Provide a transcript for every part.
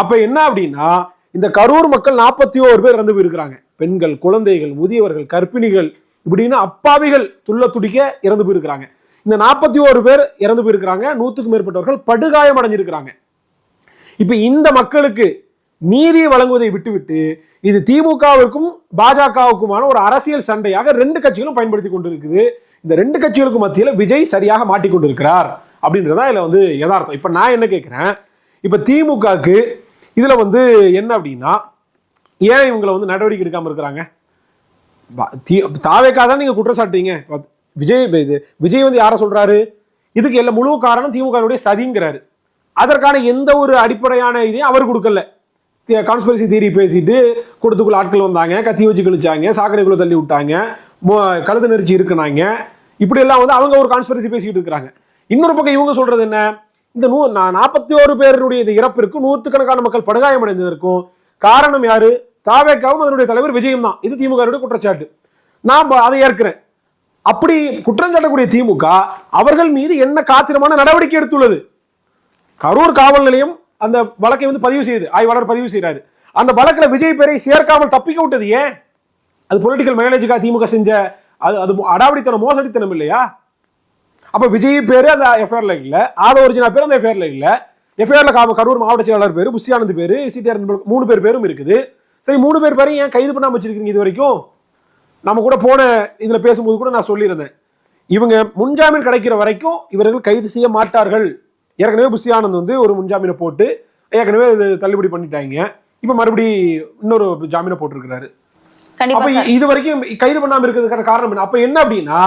அப்ப என்ன அப்படின்னா இந்த கரூர் மக்கள் நாற்பத்தி ஓரு பேர் இறந்து போயிருக்கிறாங்க. பெண்கள் குழந்தைகள் முதியவர்கள் கர்ப்பிணிகள் இப்படின்னு அப்பாவிகள் துள்ள துடிக்க இறந்து போயிருக்கிறாங்க. இந்த நாற்பத்தி ஓரு பேர் இறந்து போயிருக்கிறாங்க. நூத்துக்கும் மேற்பட்டவர்கள் படுகாயம் அடைஞ்சிருக்கிறாங்க. இப்ப இந்த மக்களுக்கு நீதி வழங்குவதை விட்டுவிட்டு இது திமுகவிற்கும் பாஜகவுக்குமான ஒரு அரசியல் சண்டையாக ரெண்டு கட்சிகளும் பயன்படுத்தி கொண்டிருக்குது. இந்த ரெண்டு கட்சிகளுக்கும் மத்தியில் விஜய் சரியாக மாட்டிக்கொண்டிருக்கிறார் அப்படின்றதான் இதில் வந்து யதார்த்தம். இப்போ நான் என்ன கேட்குறேன் இப்போ திமுகவுக்கு இதில் வந்து என்ன அப்படின்னா ஏன் இவங்களை வந்து நடவடிக்கை எடுக்காமல் இருக்கிறாங்க? தாவேக்கா தான் நீங்கள் குற்றச்சாட்டீங்க இப்ப விஜய் இது விஜய் வந்து யாரை சொல்கிறாரு இதுக்கு எல்லாம் முழு காரணம் திமுகவுடைய சதிங்கிறாரு. அதற்கான எந்த ஒரு அடிப்படையான இதையும் அவர் கொடுக்கல. கான்ஸ்பிரசி தியரி பேசிட்டு கூட்டத்துக்குள்ள ஆட்கள் வந்தாங்க கத்தி வச்சு கழிச்சாங்க சாக்கடைக்குள்ள தள்ளி விட்டாங்க மோ- கழுத்து நெரிச்சு இருக்குனாங்க இப்படி எல்லாம் வந்து அவங்க ஒரு கான்ஸ்பிரசி பேசிக்கிட்டு இருக்கிறாங்க. இன்னொரு பக்கம் இவங்க சொல்றது என்ன? இந்த நூ நாற்பத்தி ஓரு பேருடைய இந்த இறப்பிற்கும் நூற்றுக்கணக்கான மக்கள் படுகாயம் அடைந்ததற்கும் காரணம் யாரு? தாவேக்காவும் அதனுடைய தலைவர் விஜயம் தான் இது திமுக குற்றச்சாட்டு. நான் அதை ஏற்கிறேன். அப்படி குற்றம் சாட்டக்கூடிய திமுக அவர்கள் மீது என்ன காத்திரமான நடவடிக்கை எடுத்துள்ளது? கரூர் காவல் நிலையம் அந்த வழக்கை வந்து பதிவு செய்யுது ஆய்வாளர் பதிவு செய்கிறாரு அந்த வழக்கில் விஜய் பேரை சேர்க்காமல் தப்பிக்க விட்டது ஏன்? அது பொலிட்டிக்கல் மேனேஜுக்காக திமுக செஞ்ச அது அது அடாவடித்தனம் மோசடித்தனம் இல்லையா? அப்ப விஜய் பேரு அந்த எஃப்ஐஆர்ல இல்ல. ஆத ஒரிஜினல் பேர் அந்த எஃப்ஐஆர்ல இல்ல. எஃப்ஐஆர்ல கரூர் மாவட்ட செயலாளர் பேரு புஷியானந்த் பேரு சிடிஆர் மூணு பேர் பேரும் இருக்குது. சரி மூணு பேர் பேரையும் ஏன் கைது பண்ணாம வச்சிருக்கீங்க இது வரைக்கும்? நம்ம கூட போன இதுல பேசும்போது கூட நான் சொல்லியிருந்தேன். இவங்க முன்ஜாமீன் கிடைக்கிற வரைக்கும் இவர்கள் கைது செய்ய மாட்டார்கள். ஏற்கனவே புஷி ஆனந்த் வந்து ஒரு முன்ஜாமீனை போட்டு ஏற்கனவே இது தள்ளுபடி பண்ணிட்டாங்க. இப்ப மறுபடி இன்னொரு ஜாமீனை போட்டிருக்கிறாரு. அப்ப இது வரைக்கும் கைது பண்ணாம இருக்கிறதுக்கான காரணம் என்ன? அப்ப என்ன அப்படின்னா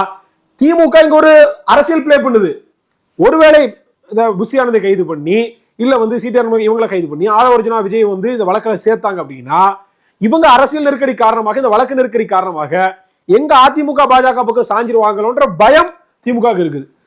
திமுக இங்க ஒரு அரசியல் ப்ளே பண்ணுது. ஒருவேளை இந்த கைது பண்ணி இல்ல வந்து சீட்டார் இவங்களை கைது பண்ணி ஆதவர்ஜனா விஜய் வந்து இந்த வழக்கில் சேர்த்தாங்க அப்படின்னா இவங்க அரசியல் நெருக்கடி காரணமாக இந்த வழக்கு நெருக்கடி காரணமாக எங்க அதிமுக பாஜக பக்கம் சாஞ்சிருவாங்களோன்ற பயம் திமுக இருக்குது.